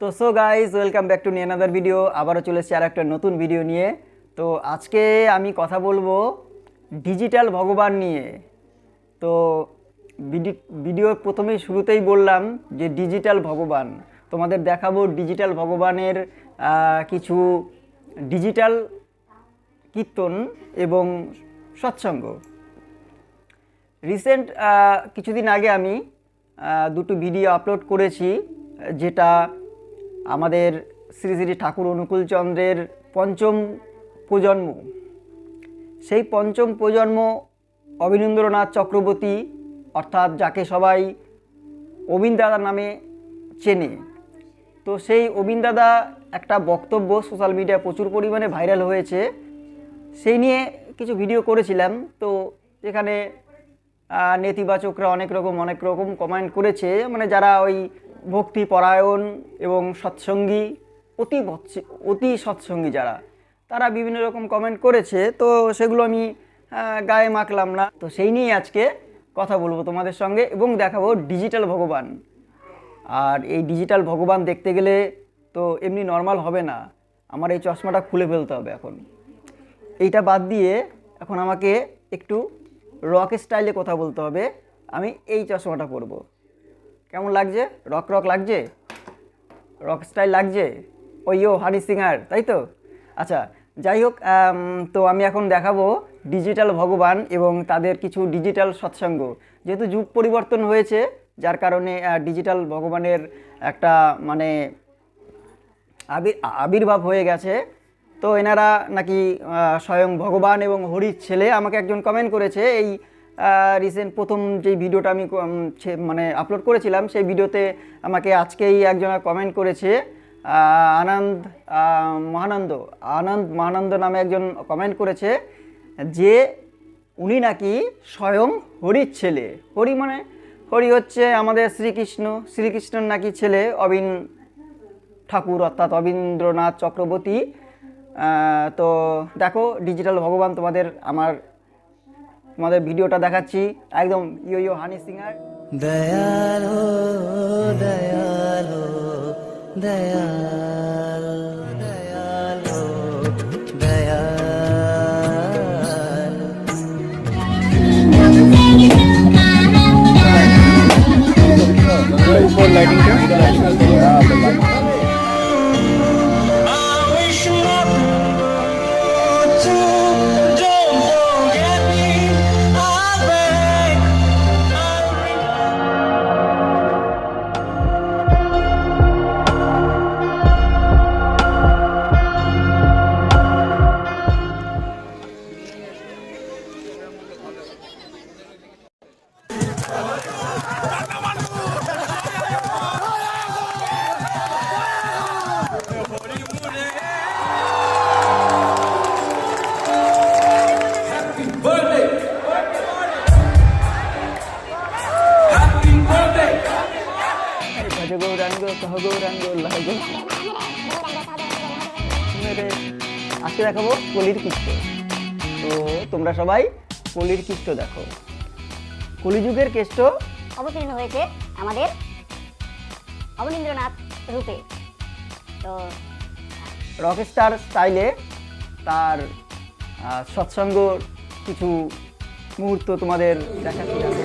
তো so guys welcome back to another video. আবারও চলে এসেছি আর একটা নতুন ভিডিও নিয়ে। তো আজকে আমি কথা বলব ডিজিটাল ভগবান নিয়ে। তো ভিডি- ভিডিওর প্রথমেই শুরুতেই বললাম যে ডিজিটাল ভগবান। তোমাদের দেখাবো ডিজিটাল ভগবানের কিছু ডিজিটাল কীর্তন এবং সৎসঙ্গ। রিসেন্ট কিছুদিন আগে আমি দুটো ভিডিও আপলোড করেছি, যেটা আমাদের শ্রী শ্রী ঠাকুর অনুকূল চন্দ্রের পঞ্চম প্রজন্ম। সেই পঞ্চম প্রজন্ম অবিনেন্দ্রনাথ চক্রবর্তী, অর্থাৎ যাকে সবাই অবিন দাদা নামে চেনে। তো সেই অবিন দাদা একটা বক্তব্য সোশ্যাল মিডিয়ায় প্রচুর পরিমাণে ভাইরাল হয়েছে। সেই নিয়ে কিছু ভিডিও করেছিলাম। তো এখানে নেতিবাচকরা অনেক রকম অনেক রকম কমেন্ট করেছে। মানে যারা ওই ভক্তি পরায়ণ এবং সৎসঙ্গী, অতি অতি সৎসঙ্গী যারা, তারা বিভিন্ন রকম কমেন্ট করেছে। তো সেগুলো আমি গায়ে মাখলাম না। তো সেই নিয়েই আজকে কথা বলব তোমাদের সঙ্গে এবং দেখাবো ডিজিটাল ভগবান। আর এই ডিজিটাল ভগবান দেখতে গেলে তো এমনি নর্মাল হবে না। আমার এই চশমাটা খুলে ফেলতে হবে এখন। এইটা বাদ দিয়ে এখন আমাকে একটু রক স্টাইলে কথা বলতে হবে। আমি এই চশমাটা পরব। কেমন লাগছে? রক রক লাগছে? রক স্টাইল লাগছে? ওই ও হানি সিঙ্গার, তাই তো? আচ্ছা যাই হোক তো আমি এখন দেখাবো ডিজিটাল ভগবান এবং তাদের কিছু ডিজিটাল সৎসঙ্গ। যেহেতু যুগ পরিবর্তন হয়েছে, যার কারণে ডিজিটাল ভগবানের একটা মানে আবির, আবির্ভাব হয়ে গেছে। তো এনারা নাকি স্বয়ং ভগবান এবং হরির ছেলে আমাকে একজন কমেন্ট করেছে, এই রিসেন্ট প্রথম যে ভিডিওটা আমি মানে আপলোড করেছিলাম, সেই ভিডিওতে আমাকে আজকেই একজন কমেন্ট করেছে আনন্দ মহানন্দ আনন্দ মহানন্দ নামে একজন কমেন্ট করেছে যে উনি নাকি স্বয়ং হরির ছেলে। হরি মানে হরি হচ্ছে আমাদের শ্রীকৃষ্ণ, শ্রীকৃষ্ণর নাকি ছেলে অবিন ঠাকুর, অর্থাৎ অবীন্দ্রনাথ চক্রবর্তী। তো দেখো ডিজিটাল ভগবান তোমাদের আমার তোমাদের ভিডিওটা দেখাচ্ছি। একদম ইয়ো ইয়ো হানি সিঙ্গার। দয়ালো দয়ালো দয়ালো দয়ালো দয়ালো। I গৌরাঙ্গ কহ গৌরাঙ্গ আজকে দেখাবো কলির কীর্ত তো তোমরা সবাই কলির কীর্ত দেখো। কলিযুগের কেষ্ট? অবতীর্ণ হয়েছে আমাদের অবনীন্দ্রনাথ রূপে। তো রকস্টার স্টাইলে তার সৎসঙ্গ কিছু মুহূর্ত তোমাদের দেখাচ্ছি। আমি।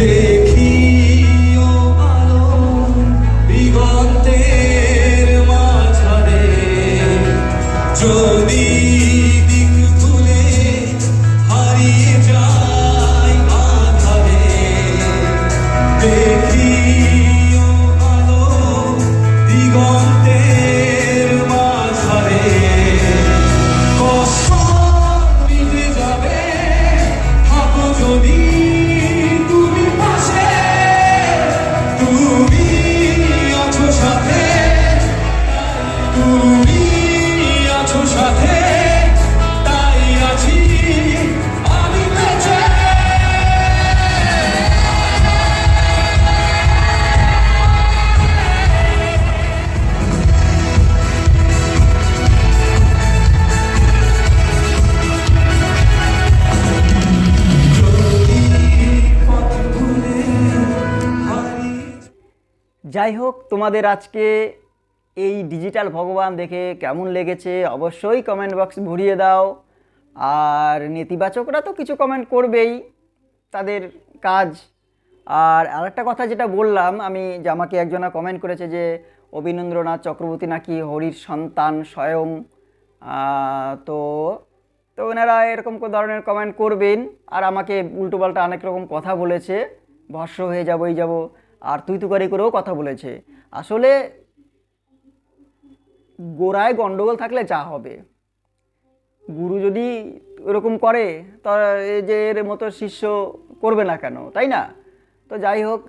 দেখি যাই হোক, তোমাদের আজকে এই ডিজিটাল ভগবান দেখে কেমন লেগেছে অবশ্যই কমেন্ট বক্স ভরিয়ে দাও। আর নেতিবাচকরা তো কিছু কমেন্ট করবেই তাদের কাজ। আর আরেকটা কথা যেটা বললাম, আমি যে আমাকে একজনা কমেন্ট করেছে যে, অভিনেন্দ্রনাথ চক্রবর্তী নাকি হরির সন্তান স্বয়ং। তো তো ওনারা এরকম ধরনের কমেন্ট করবেন। আর আমাকে উল্টোপাল্টা অনেক রকম কথা বলেছে ভস্য হয়ে যাব, এই যাব। আর তুই তুকারি করেও কথা বলেছে। আসলে গোড়ায় গন্ডগোল থাকলে যা হবে। গুরু যদি এরকম করে, তা যে এর মতো শিষ্য করবে না কেন, তাই না? তো যাই হোক,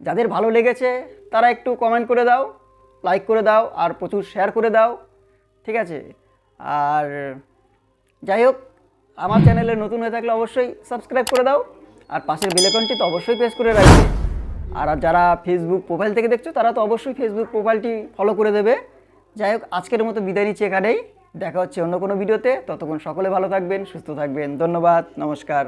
যাদের ভালো লেগেছে, তারা একটু কমেন্ট করে দাও লাইক করে দাও, আর প্রচুর শেয়ার করে দাও, ঠিক আছে? আর যাই হোক, আমার চ্যানেলে নতুন হয়ে থাকলে অবশ্যই সাবস্ক্রাইব করে দাও। আর পাশের বেলেকনটি তো অবশ্যই প্রেস করে রাখবে। আর যারা ফেসবুক প্রোফাইল থেকে দেখছ, তারা তো অবশ্যই ফেসবুক প্রোফাইলটি ফলো করে দেবে। যাই হোক, আজকের মতো বিদায় নিচ্ছি এখানেই। দেখা হচ্ছে অন্য কোনো ভিডিওতে ততক্ষণ সকলে ভালো থাকবেন, সুস্থ থাকবেন। ধন্যবাদ, নমস্কার।